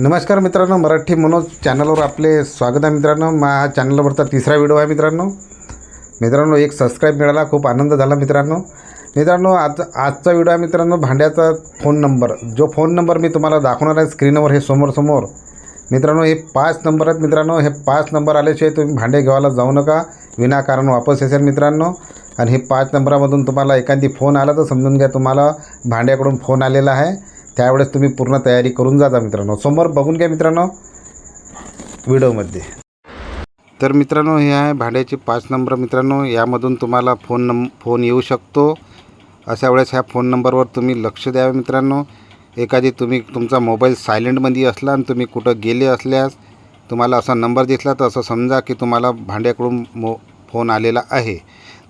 नमस्कार मित्रांनो मराठी मनोज चॅनलवर आपले स्वागत आहे मित्रांनो. मा हा चॅनलवरचा तिसरा व्हिडिओ आहे मित्रांनो. मित्रांनो एक सबस्क्राईब मिळाला. खूप आनंद झाला मित्रांनो. मित्रांनो आज आजचा व्हिडिओ आहे मित्रांनो भांड्याचा फोन नंबर जो फोन नंबर मी तुम्हाला दाखवणार आहे स्क्रीनवर हे समोर समोर मित्रांनो हे पाच नंबर आहेत मित्रांनो. हे पाच नंबर आल्याशिवाय तुम्ही भांडे घ्यायला जाऊ नका. विनाकारण वापस येसेल मित्रांनो. आणि हे पाच नंबरामधून तुम्हाला एखादी फोन आला तर समजून घ्या तुम्हाला. भांड्याकडून फोन आलेला आहे. त्यावेळेस तुम्ही पूर्ण तयारी करून जाता मित्रांनो. समोर बघून घ्या मित्रांनो. व्हिडिओमध्ये. तर मित्रांनो हे आहे भाड्याचे पाच नंबर मित्रांनो. यामधून तुम्हाला फोन नंब फोन येऊ शकतो. अशा वेळेस ह्या फोन नंबरवर तुम्ही लक्ष द्यावे मित्रांनो. एखादी तुम्ही तुमचा मोबाईल सायलेंटमध्ये असला आणि तुम्ही कुठं गेले असल्यास तुम्हाला असा नंबर दिसला तर असं समजा की तुम्हाला भांड्याकडून मो फोन आलेला आहे.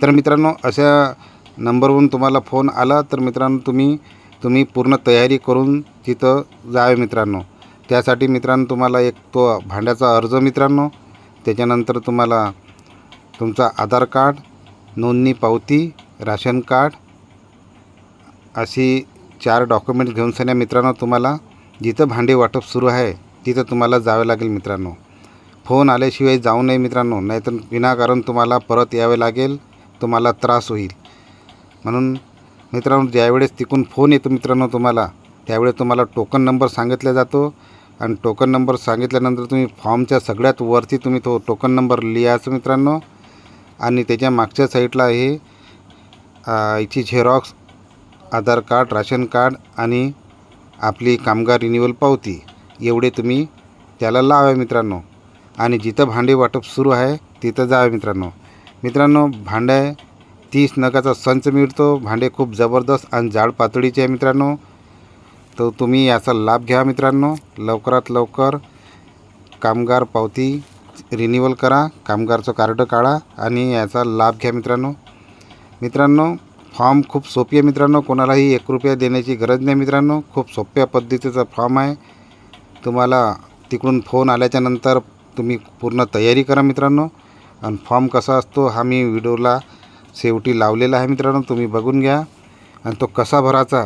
तर मित्रांनो अशा नंबरवरून तुम्हाला फोन आला तर मित्रांनो तुम्ही तुम्ही पूर्ण तयारी करून तिथं जावे मित्रांनो. त्यासाठी मित्रांनो तुम्हाला एक तो भांड्याचा अर्ज मित्रांनो. त्याच्यानंतर तुम्हाला तुमचा आधार कार्ड नोंदणी पावती राशन कार्ड अशी चार डॉक्युमेंट घेऊन सन्या मित्रांनो तुम्हाला जिथं भांडे वाटप सुरू आहे तिथं तुम्हाला जावे लागेल मित्रांनो. फोन आल्याशिवाय जाऊ नये मित्रांनो नाहीतर विनाकारण तुम्हाला परत यावे लागेल तुम्हाला त्रास होईल. म्हणून मित्रांनो ज्यावेळेस तिकून फोन येतो मित्रांनो तुम्हाला त्यावेळेस तुम्हाला टोकन नंबर सांगितला जातो. आणि टोकन नंबर सांगितल्यानंतर तुम्ही फॉर्मच्या सगळ्यात वरती तुम्ही तो टोकन नंबर लिहायचं मित्रांनो. आणि त्याच्या मागच्या साईडला आहे याची xerox Aadhaar card ration card आणि आपली कामगार रिन्युअल पावती. एवढे तुम्ही त्याला लावा मित्रांनो. आणि जिथं भांडे वाटप सुरू आहे तिथं जावे मित्रांनो. मित्रांनो भांडे तीस नगाचा संच मिळतो भांडे खूप जबरदस्त आणि जाड पातळीचे आहे मित्रांनो. तर तुम्ही याचा लाभ घ्या मित्रांनो. लवकरात लवकर कामगार पावती रिन्युअल करा कामगारचं कार्ड काढा आणि याचा लाभ घ्या मित्रांनो. मित्रांनो फॉर्म खूप सोपी आहे मित्रांनो. कोणालाही एक रुपया देण्याची गरज नाही मित्रांनो. खूप सोप्या पद्धतीचा फॉर्म आहे. तुम्हाला तिकडून फोन आल्याच्यानंतर तुम्ही पूर्ण तयारी करा मित्रांनो. आणि फॉर्म कसा असतो हा मी व्हिडिओला शेवटी लावलेला आहे मित्रांनो तुम्ही बघून घ्या. आणि तो कसा भरायचा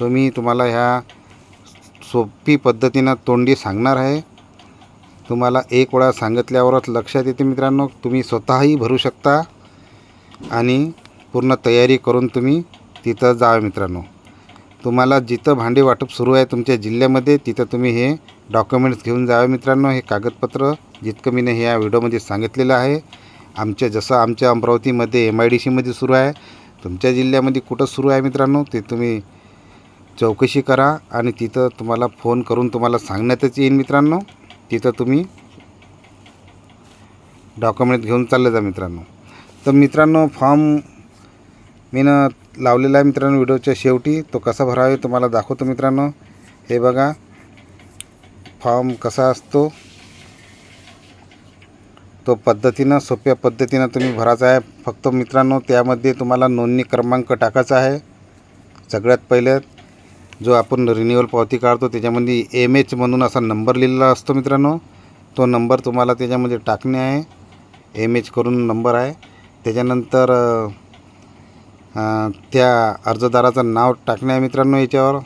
तो मी तुम्हाला ह्या सोपी पद्धतीनं तोंडी सांगणार आहे. तुम्हाला एक वेळा सांगितल्यावरच लक्षात येते मित्रांनो तुम्ही स्वतःही भरू शकता आणि पूर्ण तयारी करून तुम्ही तिथं जा मित्रांनो. तुम्हाला जिथं भांडे वाटप सुरू आहे तुमच्या जिल्ह्यामध्ये तिथं तुम्ही हे डॉक्युमेंट्स घेऊन जावे मित्रांनो हे कागदपत्र जितकं मी हे या व्हिडिओमध्ये सांगितलेलं आहे. आमच्या जसं आमच्या अमरावतीमध्ये एम आय डी सीमध्ये सुरू आहे. तुमच्या जिल्ह्यामध्ये कुठं सुरू आहे मित्रांनो ते तुम्ही चौकशी करा आणि तिथं तुम्हाला फोन करून तुम्हाला सांगण्यातच येईल मित्रांनो. तिथं तुम्ही डॉक्युमेंट घेऊन चालले जा मित्रांनो. तर मित्रांनो फॉर्म मी लावलेला आहे मित्रांनो व्हिडिओच्या शेवटी. तो कसा भरावे तुम्हाला दाखवतो मित्रांनो. हे बघा फॉर्म कसा असतो. तो पद्धतीनं सोप्या पद्धतीनं तुम्ही भरायचा आहे. फक्त मित्रांनो त्यामध्ये तुम्हाला नोंदणी क्रमांक टाकायचा आहे. सगळ्यात पहिले जो आपण रिन्युअल पावती काढतो त्याच्यामध्ये एम एच म्हणून असा नंबर लिहिलेला असतो मित्रांनो. तो नंबर तुम्हाला त्याच्यामध्ये टाकणे आहे. एम एच करून नंबर आहे. त्याच्यानंतर त्या अर्जदाराचं नाव टाकणे आहे मित्रांनो याच्यावर.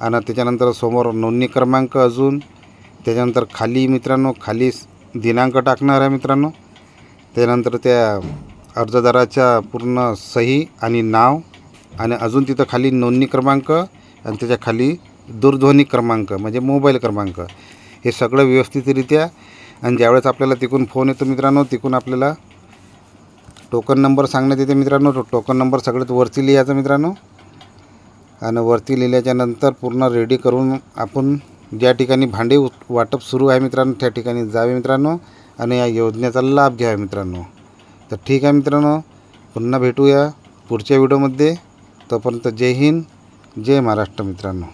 आणि त्याच्यानंतर समोर नोंदणी क्रमांक अजून. त्याच्यानंतर खाली मित्रांनो खाली दिनांक टाकणार आहे मित्रांनो. त्यानंतर त्या अर्जदाराच्या पूर्ण सही आणि नाव आणि अजून तिथं खाली नोंदणी क्रमांक आणि त्याच्याखाली दूरध्वनी क्रमांक म्हणजे मोबाईल क्रमांक हे सगळं व्यवस्थितरित्या आणि ज्यावेळेस आपल्याला तिकून फोन येतो मित्रांनो तिकून आपल्याला टोकन नंबर सांगण्यात येते मित्रांनो. तो टोकन नंबर सगळ्यात वरती लिहायचा मित्रांनो. आणि वरती लिहिल्याच्यानंतर पूर्ण रेडी करून आपण ज्या ठिकाणी भांडे वाटप सुरू आहे मित्रांनो त्या ठिकाणी जावे मित्रांनो आणि या योजनेचा लाभ घ्यावा मित्रांनो. तर ठीक आहे मित्रांनो पुन्हा भेटूया पुढच्या व्हिडिओमध्ये. तोपर्यंत जय हिंद जय महाराष्ट्र मित्रांनो.